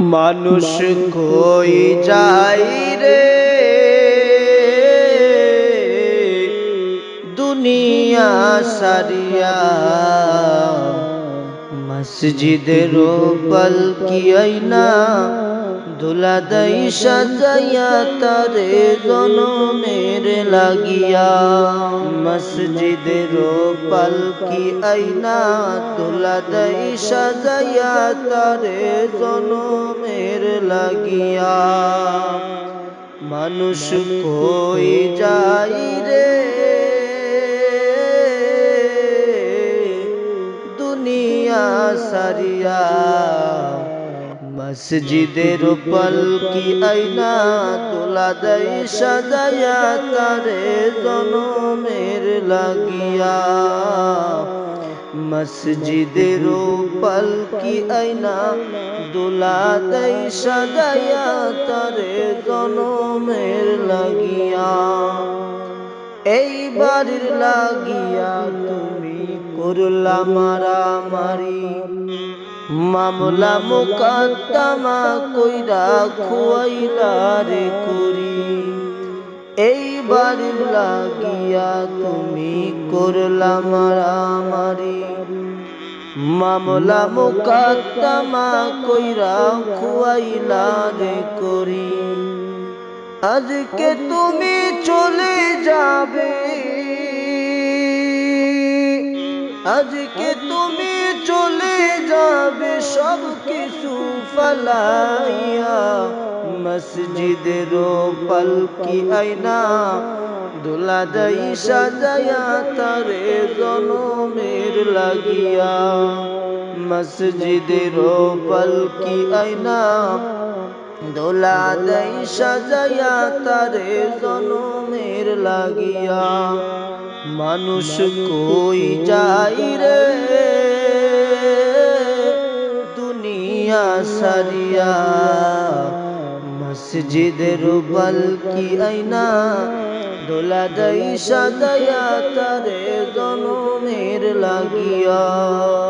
মানুষ কই যাই রে। দুনিয়া সারিয়া মসজিদের পলকি আইনা? দুলা দই সাজাইয়া তারে জনমের লাগিয়া। মসজিদের পলকি আইনা দুলা দই সাজাইয়া তারে জনমের লাগিয়া। মানুষ কই যাই রে? দুনিয়া সারিয়া মসজিদের পলকি আইনা তোলা দেয় সাজাইয়া তারে জনমের লাগিয়া? মসজিদের পলকি আইনা দোলা দেয় সাজাইয়া তারে জনমের লাগিয়া? এই বাড়ির লাগিয়া তুমি করলা মারামারি। মামলা মুকাদ্দমা কইরা খুয়াইলা রে করি এই বাড়ির লাগিয়া তুমি করলা মারামারি। মামলা মুকাদ্দমা কইরা খুয়াইলা রে করি আজকে তুমি চলে যাবে। আজকে তুমি চলে যাবে সব কিছু ফলাইয়া। মসজিদের পলকি আইনা দোলা দই সাজায়া তারে জনমের লাগিয়া। মসজিদের পলকি আইনা দোলা দই সাজায়া তারে জনমের লাগিয়া। মানুষ কই যাই রে? দুনিয়া সারিয়া। মসজিদের বলকি আইনা। দোলা দই সাজায়া তারে জনমের লাগিয়া।